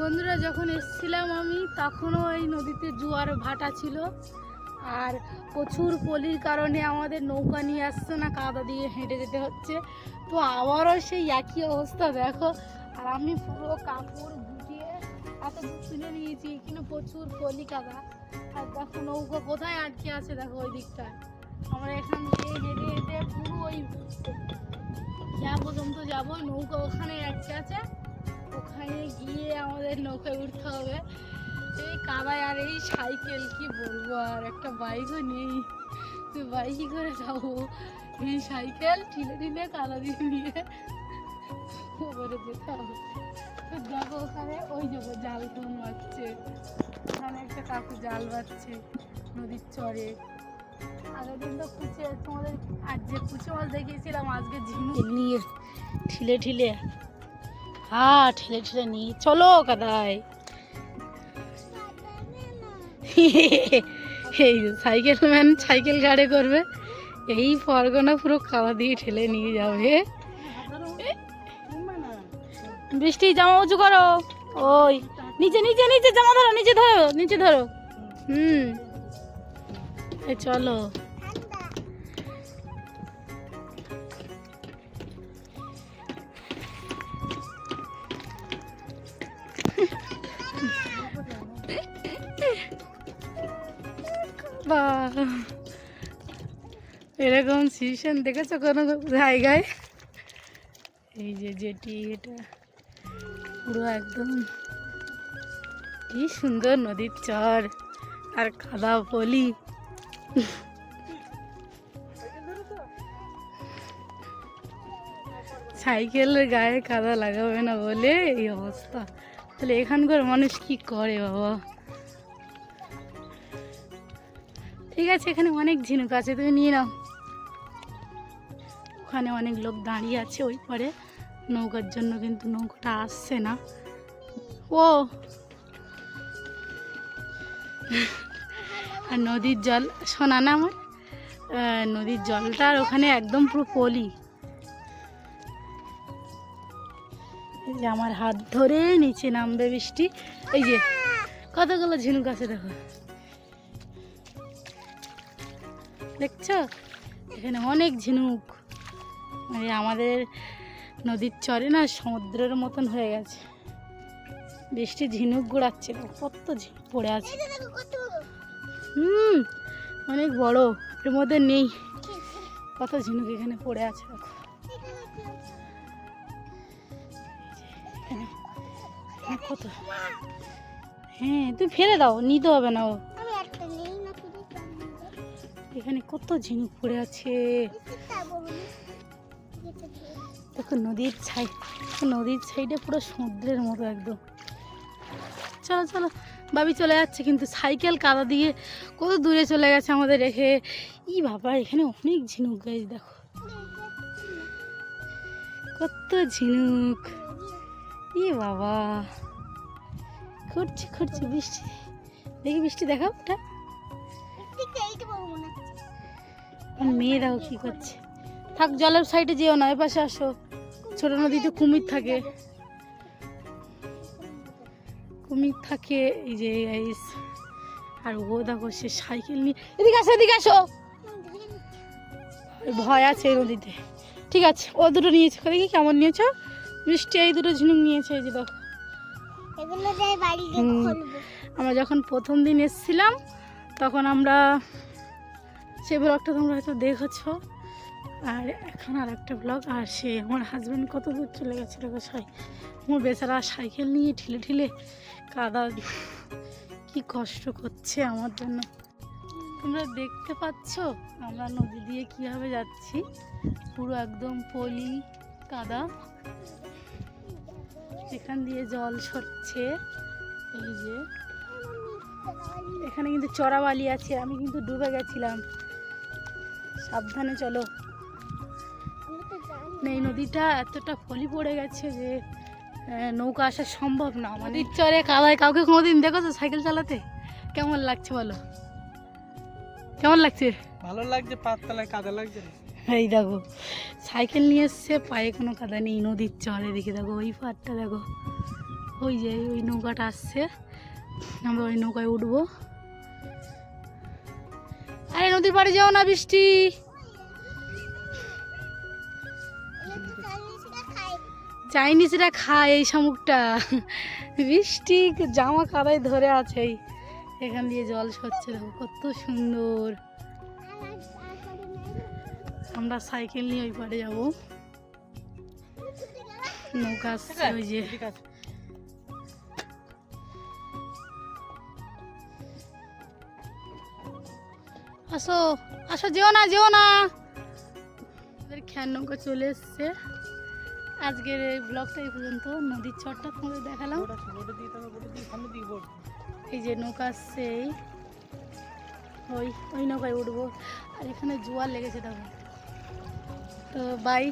বন্ধুরা, যখন এসেছিলাম আমি, তখনও এই নদীতে জোয়ার ভাটা ছিল। আর প্রচুর পলির কারণে আমাদের নৌকা নিয়ে আসছে না, কাদা দিয়ে হেঁটে যেতে হচ্ছে। তো আবারও সেই একই অবস্থা, দেখো। আর আমি পুরো কাপড় গুটিয়ে এত তুলে নিয়েছি, এখানে প্রচুর পলি কাদা। আর দেখো নৌকা কোথায় আটকে আছে, দেখো ওই দিকটায়। আমরা এখান থেকে হেঁটে হেঁটে পুরো ওই যা পর্যন্ত যাব, নৌকা ওখানে আটকে আছে। ওখানে গিয়ে আমাদের নৌকায় উঠতে হবে। এই কাদায় আর এই সাইকেল, কি বলব আর একটা বাইকও নেই। তুই বাইকে করে যাব? এই সাইকেল ঠিলে ঠিলে কাদা দিয়ে নিয়ে ওপরে যেতে হবে। দেখো ওখানে ওই যাব জাল কোন বাচ্ছে ওখানে একটা কাকু জাল বাচ্ছে নদীর চরে। আগের দিন তো কুচে তোমাদের আজ যে কুচে মাছ দেখিয়েছিলাম, আজকে নিয়ে ঠিলে ঠিলে হ্যাঁ ঠেলে ঠেলে নিয়ে, চলো কাদায়। এই সাইকেল ম্যান সাইকেল গাড়ি করবে, এই পরগনা পুরো কাদা দিয়ে ঠেলে নিয়ে যাবে। বৃষ্টি, জামা উঁচু করো। ওই, নিচে নিচে নিচে, জামা ধরো, নিচে ধরো নিচে ধরো। হুম চলো। বাহ। এরকম সিজন দেখেছ কোনো জায়গায়? এই যে যেটি এটা পুরো একদম কি সুন্দর নদীর চর আর কাদা পলি। সাইকেলের গায়ে কাদা লাগাবে না বলে এই অবস্থা। তাহলে এখানকার মানুষ কি করে বাবা? ঠিক আছে, এখানে অনেক ঝিনুক আছে, তুমি নিয়ে নাও। ওখানে অনেক লোক দাঁড়িয়ে আছে, ওই পরে নৌকার জন্য, কিন্তু নৌকাটা আসছে না। ও! আর নদীর জল, শোনা না আমার? নদীর জলটা আর ওখানে একদম পুরো পলি। যে আমার হাত ধরে নিচে নামবে বৃষ্টি। এই যে, কতগুলো ঝিনুক আছে দেখো। দেখছ? এখানে অনেক ঝিনুক। মানে আমাদের নদীর চরে না সমুদ্রের মতন হয়ে গেছে। বৃষ্টি ঝিনুক গুড়াচ্ছে কত ঝিনুক পড়ে আছে। হুম অনেক বড় এর মধ্যে নেই। কত ঝিনুক এখানে পড়ে আছে দেখো। কত? হ্যাঁ তুমি ফেলে দাও নিতে হবে না ও। এখানে কত ঝিনুক পড়ে আছে। দেখো নদীর ছাই নদীর সাইডে পুরো সমুদ্রের মতো একদম। চলো চলো। বাবি চলে যাচ্ছে, কিন্তু সাইকেল কাদা দিয়ে কত দূরে চলে গেছে আমাদের রেখে। ই বাবা, এখানে অনেক ঝিনুক গাছ দেখো। কত ঝিনুক। ই বাবা। খুঁড়ছে খুঁড়ছে, বৃষ্টি। দেখি বৃষ্টি দেখাও, ওটা। আর মেয়ে দেখো কি করছে? থাক জলের সাইডে যেও না এপাশে আসো। ছোট নদীতে কুমির থাকে। কুমির থাকে এই যে গাইস আর ও দেখো সে সাইকেল নিয়ে এদিকে আসো এদিকে আসো। ভয় আছে এই নদীতে। ঠিক আছে ও দুটো নিয়েছে। দেখি কেমন নিয়েছো? বৃষ্টি এই দুটো ঝিনুক নিয়েছে এই যে দেখো। আমরা যখন প্রথম দিন এসেছিলাম তখন আমরা সেই ব্লগটা তোমরা হয়তো দেখেছ। আর এখন আর একটা ব্লগ আর সে আমার হাজব্যান্ড কত দূর চলে গেছে দেখো সাই আমার বেচারা সাইকেল নিয়ে ঠিলে ঠিলে কাদা কি কষ্ট করছে আমার জন্য। তোমরা দেখতে পাচ্ছ আমরা নদী দিয়ে কীভাবে যাচ্ছি? পুরো একদম পলি কাদা। এখান দিয়ে জল সরছে। এই যে। এখানে কিন্তু চড়াবালি আছে, আমি কিন্তু ডুবে গেছিলাম। সাবধানে চলো। আমি তো জানি না, এই নদীটা এতটা ফলি পড়ে গেছে যে নৌকা আসা সম্ভব না নদীর চরে কাদায় কাউকে কোনোদিন দেখেছ সাইকেল চালাতে? কেমন লাগছে বলো? কেমন লাগছে? ভালো লাগছে পাততলায় কাদা লাগছে এই দেখো সাইকেল নিয়ে এসছে পায়ে কোনো কাদা নেই নদীর চরে দেখে দেখো ওই পাড়টা দেখো। ওই যে ওই নৌকাটা আসছে আমরা ওই নৌকায় উঠবো। আরে নদীর পাড়ে যাও না বৃষ্টি। চাইনিজরা খায় এই শামুকটা। বৃষ্টি জামা কাদায় ধরে আছে এখান দিয়ে জল সরছে, দেখো কত সুন্দর। আমরা সাইকেল নিয়ে ওই পাড়ে যাব। নৌকা ওই যে। আসো আসো, যেও না যেও না। আমাদের খেয়ার নৌকা চলে এসছে। আজকের এই ব্লগটা এই পর্যন্ত। নদীর চরটা তোমাদের দেখালাম। এই যে নৌকা আসছে এই। ওই ওই নৌকায় উঠবো। আর এখানে জোয়ার লেগেছে তখন তো বাই